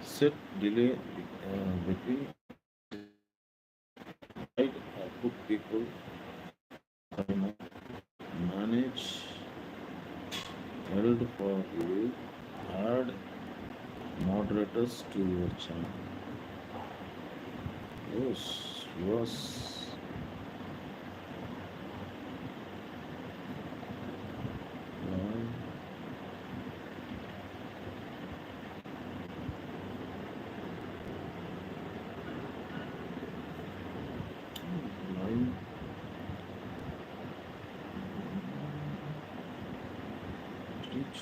set delay uh, between right uh, book people manage held for you add moderators to your channel. Yes yes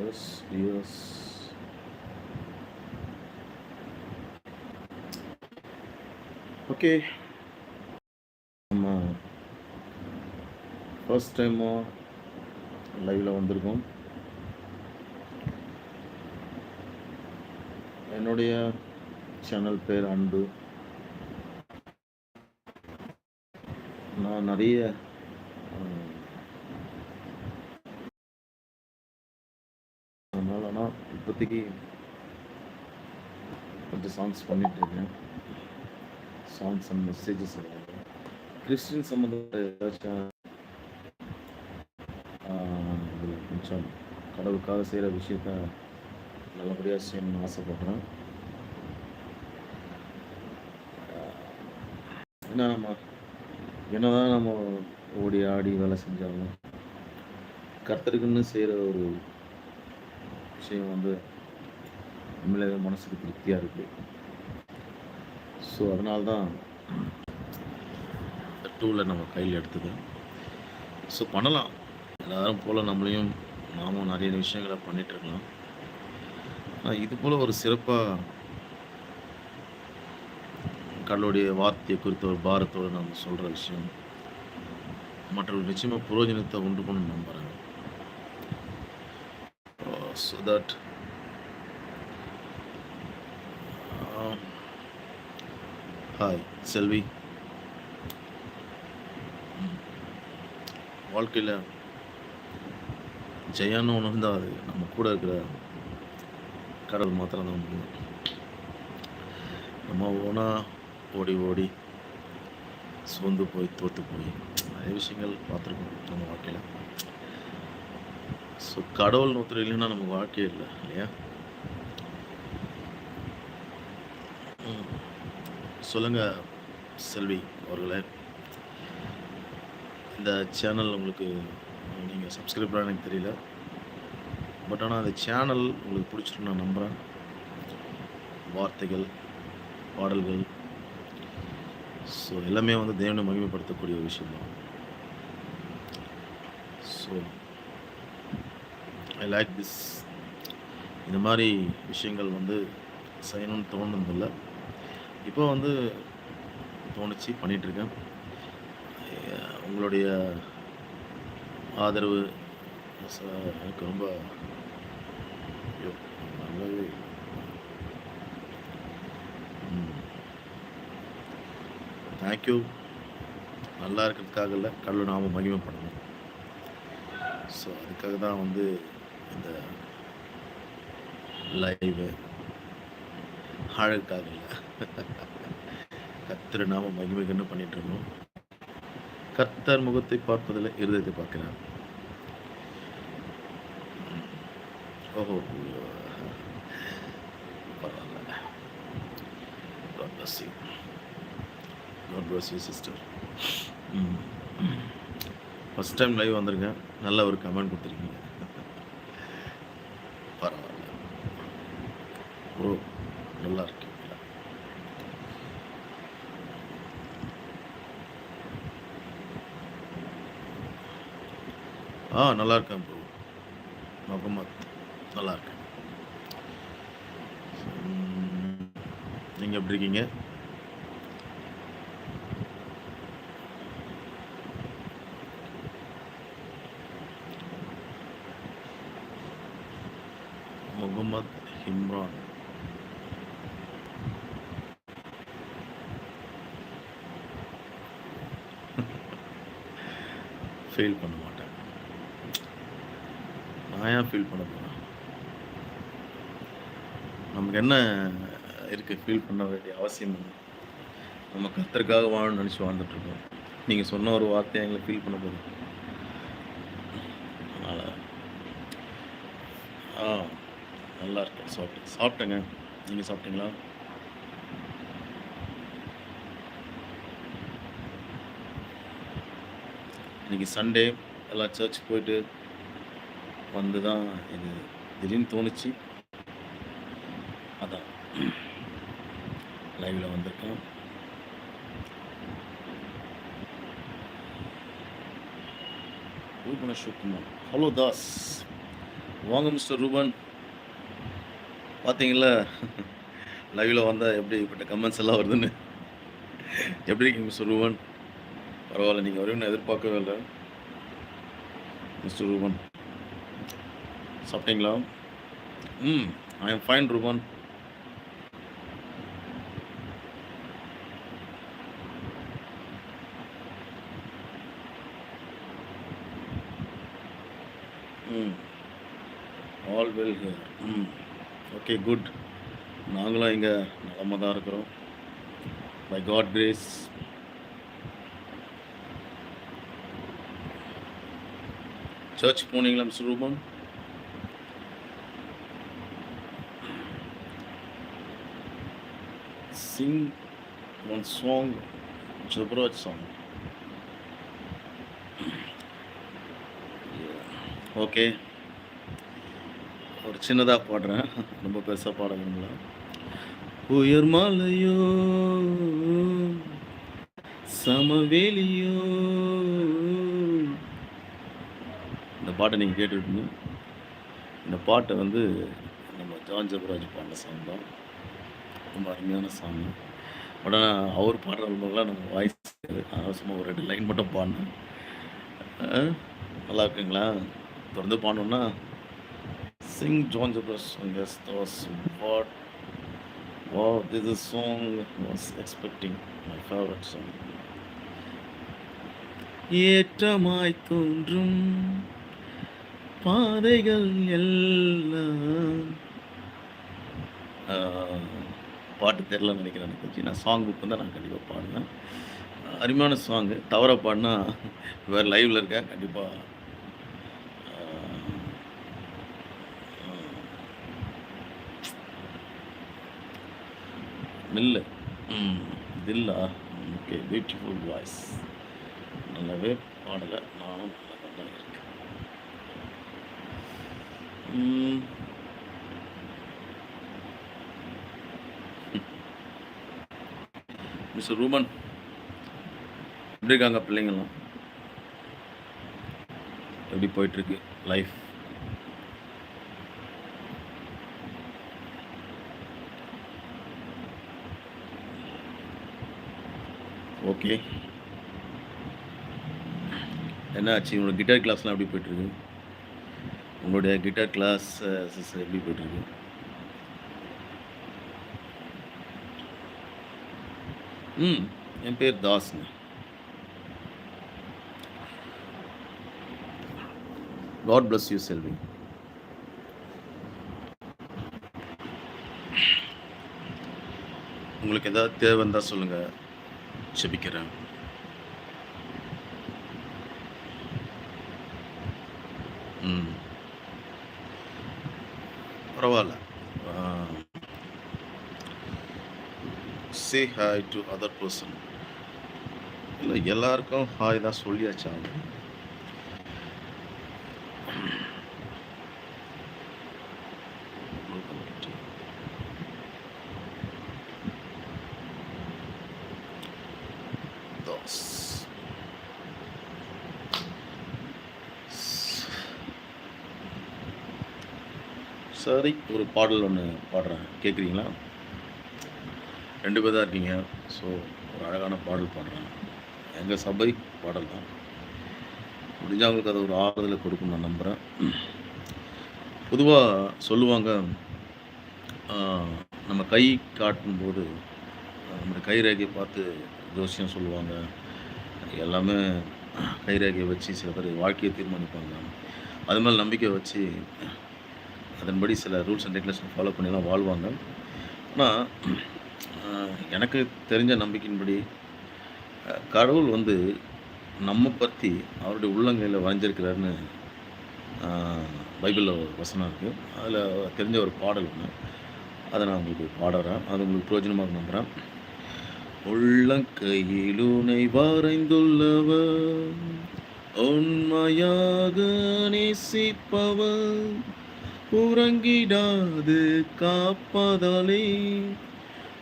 Yes, yes. Okay நம்ம first டைமாக லைவில் வந்திருக்கோம். என்னுடைய channel பேர் அன்பு. நான் நிறைய அஹ், அதனால நான் கொஞ்சம் சாங்ஸ் பண்ணிட்டு இருக்கேன். சாங்ஸ் அண்ட் மெசேஜஸ் கிறிஸ்டின் சம்மந்தப்பட்ட ஏதாச்சும் கொஞ்சம் கடவுளுக்காக செய்கிற விஷயத்த நல்லபடியாக செய்யணும்னு ஆசைப்படுறேன். ஏன்னா நம்ம என்னதான் நம்ம ஓடி ஆடி வேலை செஞ்சாலும் கர்த்தருக்குன்னு செய்கிற ஒரு விஷயம் வந்து உண்மையிலே மனசுக்கு திருப்தியாக இருக்குது ஸோ அதனால தான் டூவில் நம்ம கையில் எடுத்தது. ஸோ பண்ணலாம். எல்லாரும் போல் நம்மளையும் நாமும் நிறைய விஷயங்களை பண்ணிகிட்ருக்கலாம் இருக்கலாம். ஆனால் இது போல் ஒரு சிறப்பாக கடவுளுடைய வார்த்தையை குறித்த ஒரு பாரத்தோடு நம்ம சொல்கிற விஷயம். மற்றவர்கள் நிச்சயமாக புரோஜனத்தை உண்டு பண்ண நம்புகிறாங்க ஸோ தட் ஹாய் செல்வி வாழ்க்கையில் ஜெயான்னு உணர்ந்தால் அது நம்ம கூட இருக்கிற கடவுள் மாத்திரம் தான் முடியும். நம்ம ஓனா ஓடி ஓடி சோர்ந்து போய் தோற்று போய் நிறைய விஷயங்கள் பார்த்துருக்கோம் நம்ம வாழ்க்கையில். ஸோ கடவுள் ஒருத்தர் இல்லைன்னா நமக்கு வாழ்க்கையே இல்லை இல்லையா? சொல்லுங்கள் சொல்லுங்க செல்வி அவர்களே. இந்த சேனல் உங்களுக்கு நீங்கள் சப்ஸ்கிரைப் பண்ண எனக்கு தெரியல. பட் ஆனால் அந்த சேனல் உங்களுக்கு பிடிச்சிருக்கு நான் நம்புகிறேன் வார்த்தைகள் பாடல்கள். ஸோ எல்லாமே வந்து தேவனை மகிமைப்படுத்தக்கூடிய ஒரு விஷயம் தான் ஸோ ஐ லைக் திஸ் இந்த மாதிரி விஷயங்கள் வந்து செய்யணும்னு தோணுனதில்லை. இப்போ வந்து தோணுச்சு பண்ணிகிட்ருக்கேன் உங்களுடைய ஆதரவு ச- எனக்கு ரொம்ப ஐயோ, நல்லாவே தேங்க்யூ நல்லா இருக்கிறதுக்காக இல்லை கடவுள் நாம பண்ணணும் ஸோ அதுக்காக தான் வந்து இந்த லைவு அழகுக்காக இல்லை. கர்த்தர் நாம மகிமைகன்னு பண்ணிட்டு இருக்கோம். கர்த்தர் முகத்தை பார்ப்பதில் இருதயத்தை பார்க்கிறார். ஓஹோ பரவாயில்ல. God bless you. God bless you, sister. First time live வந்திருக்கேன். நல்ல ஒரு கமெண்ட் கொடுத்துருக்கீங்க பரவாயில்ல ப்ரோ நல்லா இருக்கீங்களா ஆ நல்லா இருக்கேன் ப்ரோ முகமத் நல்லா இருக்கேன் நீங்கள் நீங்க எப்படி இருக்கீங்க? முகமத் இம்ரான். ஃபெயில் பண்ண நான் ஏன் ஃபீல் பண்ண போறேன்? நமக்கு என்ன இருக்கு ஃபீல் பண்ண வேண்டிய அவசியம் இல்லை நம்ம கத்தருக்காக வாழணும்னு நினச்சி வாழ்ந்துட்டுருக்கோம் நீங்கள் சொன்ன ஒரு வார்த்தையை எங்களை ஃபீல் பண்ண போதும் அதனால் ஆ நல்லா இருக்கேன். சாப்பிட்டேன். சாப்பிட்டேங்க. நீங்கள் சாப்பிட்டீங்களா? இன்னைக்கு சண்டே எல்லாம் சர்ச்சுக்கு போயிட்டு வந்து தான் இது திடீர்னு தோணுச்சு. அதான். லைவில் வந்திருக்கேன் ரூபன் அசோக்குமார் ஹலோ தாஸ். வாங்க மிஸ்டர் ரூபன். பார்த்தீங்களா லைவில் வந்தால் எப்படி இப்பட்ட கமெண்ட்ஸ் எல்லாம் வருதுன்னு. எப்படி இருக்கீங்க மிஸ்டர் ரூபன்? பரவாயில்ல நீங்கள் வரையும் நான் எதிர்பார்க்கவே இல்லை. மிஸ்டர் ரூபன். சாப்பிட்டீங்களா? ம் I am fine Ruban hmm all well here hmm okay good நாங்களும் இங்கே நலமாக தான் இருக்கிறோம். பை காட் கிரேஸ் சர்ச் போனீங்களா mister Ruban sing one song Jebaraj song okay ஒரு சின்னதாக பாடுறேன். ரொம்ப பெருசாக பாட விரும்பல. உயர் மலையோ சமவெளியோ. இந்த பாட்டை நீங்கள் கேட்டுருக்கீங்க இந்த பாட்டை வந்து நம்ம ஜான் ஜபராஜ் பாடின சாங் தான். ரொம்ப அருமையான சாங் உடனே அவர் பாடுற பாடுறவங்களாம் நம்ம வாய்ஸ் சும்மா ஒரு ரெண்டு லைன் மட்டும் பாடினேன். நல்லா இருக்குங்களா? தொடர்ந்து பாடணுன்னா sing John Jebaraj song yes was what வா this is song was expecting my favourite song ஏற்றமாய் தோன்றும் பாதைகள் எல்லாம். பாட்டு தெரிலன்னு நினைக்கிறேன். எனக்கு வச்சு நான் சாங் புக் வந்து நான் கண்டிப்பாக பாடுவேன். அருமையான சாங்கு தவற பாடினா வேறு லைவில் இருக்கேன். கண்டிப்பாக மில்லு. தில்லா. ஓகே பியூட்டிஃபுல் வாய்ஸ் நல்லாவே பாடலை. நானும் நல்லா தான் இருக்கேன். மிஸ்டர் ரூமன் எப்படி இருக்காங்க பிள்ளைங்களாம்? எப்படி போயிட்டுருக்கு லைஃப் ஓகே என்ன ஆச்சு? உங்களோட கிட்டார் கிளாஸ்லாம் எப்படி போயிட்டுருக்கு? உங்களுடைய கிட்டார் கிளாஸ் eh, எப்படி போயிட்டுருக்கு? ம் என் பேர் தாஸ்னு. காட் பிளஸ் யூ செல்வி உங்களுக்கு ஏதாவது தேவை இருந்தால் சொல்லுங்கள் செபிக்கிறேன் ம். பரவாயில்ல. Say hi to other person இல்லை எல்லாருக்கும் ஹாய் தான் சொல்லியாச்சு அவங்க. சரி ஒரு பாடல் ஒன்று பாடுறேன். கேட்குறீங்களா ரெண்டு பேர் தான் இருக்கீங்க. ஸோ ஒரு அழகான பாடல் பாடுறேன். எங்கள் சபை பாடல் தான். முடிஞ்சவங்களுக்கு அதை ஒரு ஆறுதலை கொடுக்கும் நான் நம்புகிறேன் பொதுவாக சொல்லுவாங்க நம்ம கை காட்டும்போது நம்ம கை ரேகையை பார்த்து ஜோசியம் சொல்லுவாங்க. எல்லாமே கை ரேகையை வச்சு சில பேர் வாழ்க்கையை தீர்மானிப்பாங்க. அது மேலே நம்பிக்கை வச்சு அதன்படி சில ரூல்ஸ் அண்ட் ரெகுலேஷன் ஃபாலோ பண்ணிலாம் வாழ்வாங்க. ஆனால் எனக்கு தெரிஞ்ச நம்பிக்கையின்படி கடவுள் வந்து நம்ம பற்றி அவருடைய உள்ளங்கையில் வரைஞ்சிருக்கிறாருன்னு பைபிளில் ஒரு வசனம் இருக்குது அதில் தெரிஞ்ச ஒரு பாடல் ஒன்று அதை நான் உங்களுக்கு பாடுறேன். அது உங்களுக்கு பிரயோஜனமாக நம்புகிறேன் உள்ளங்கையிலுனை வரைந்துள்ளவர் உண்மையாக நேசிப்பவர் உறங்கிடாது காப்பதாலே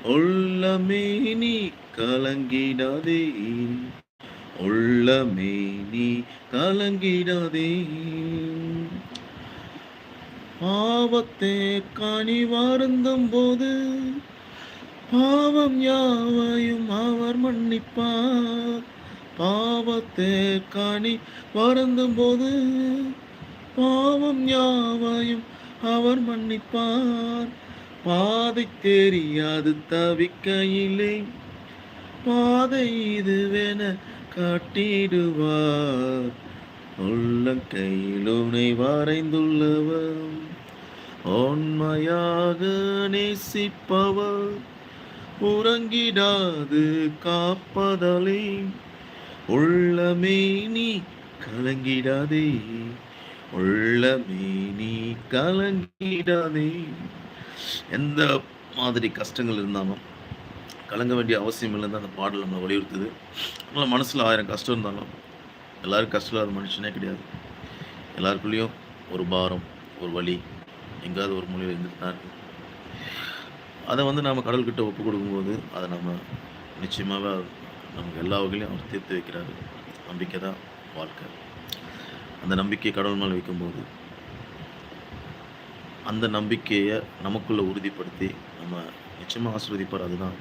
உள்ளமே நீ கலங்கிடாதே. உள்ளமே நீ கலங்கிடாதே. பாவத்தை காணி வருந்தும் போது பாவம் யாவையும் அவர் மன்னிப்பார். பாவத்தை காணி வருந்தும் போது பாவம் யாவையும் அவர் மன்னிப்பார். பாதை தெரியாது தவிக்கையிலே. பாதை இதுவென காட்டிடுவார். உள்ளங்கையில் உனை வரைந்துள்ளவர். உண்மையாக நேசிப்பவர். உறங்கிடாது காப்பதலே. உள்ளமே நீ கலங்கிடாதே. உள்ளமே நீ கலங்கிடாதே. எந்த மாதிரி கஷ்டங்கள் இருந்தாலும் கலங்க வேண்டிய அவசியம் இல்லைன்னு அந்த பாடல் நம்ம வலியுறுத்துது. அதனால் மனசில் ஆயிரம் கஷ்டம் இருந்தாலும் எல்லாரும் கஷ்டம் இல்லாத மனுஷனே கிடையாது. எல்லாருக்குள்ளேயும் ஒரு பாரம் ஒரு வழி எங்கேயாவது ஒரு மொழியில் இருந்துட்டு தான் இருக்குது அதை வந்து நாம் கடவுள்கிட்ட ஒப்பு கொடுக்கும்போது அதை நம்ம நிச்சயமாக நமக்கு எல்லா வகையிலையும் அவர் தீர்த்து வைக்கிறாரு. நம்பிக்கை தான் வாழ்க்கை. அந்த நம்பிக்கை கடவுள் மேலே வைக்கும்போது அந்த நம்பிக்கையை நமக்குள்ளே உறுதிப்படுத்தி நம்ம நிச்சயமாக ஆசீர்வதிப்பார். அதுதான்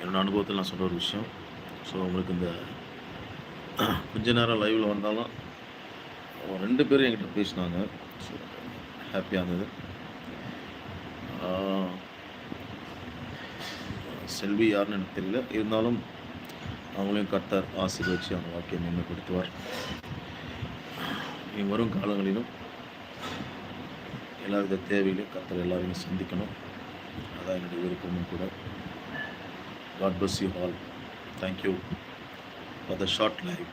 என்னோடய அனுபவத்தில் நான் சொல்கிற ஒரு விஷயம். ஸோ உங்களுக்கு இந்த கொஞ்ச நேரம் லைவில் வந்தாலும் ரெண்டு பேரும் என்கிட்ட பேசினாங்க. ஸோ ஹாப்பியாக இருந்தது செல்வி யாருன்னு எனக்கு தெரியல. இருந்தாலும் அவங்களையும் கர்த்தர் ஆசீர்வச்சு அவங்க வாழ்க்கையை மேம்படுத்துவார் இனி வரும் காலங்களிலும் எல்லாவித தேவையிலும் கத்தர் எல்லாரையும் சந்திக்கணும். அதான் என்னுடைய விருப்பமும் கூட. God bless you all thank you for the short life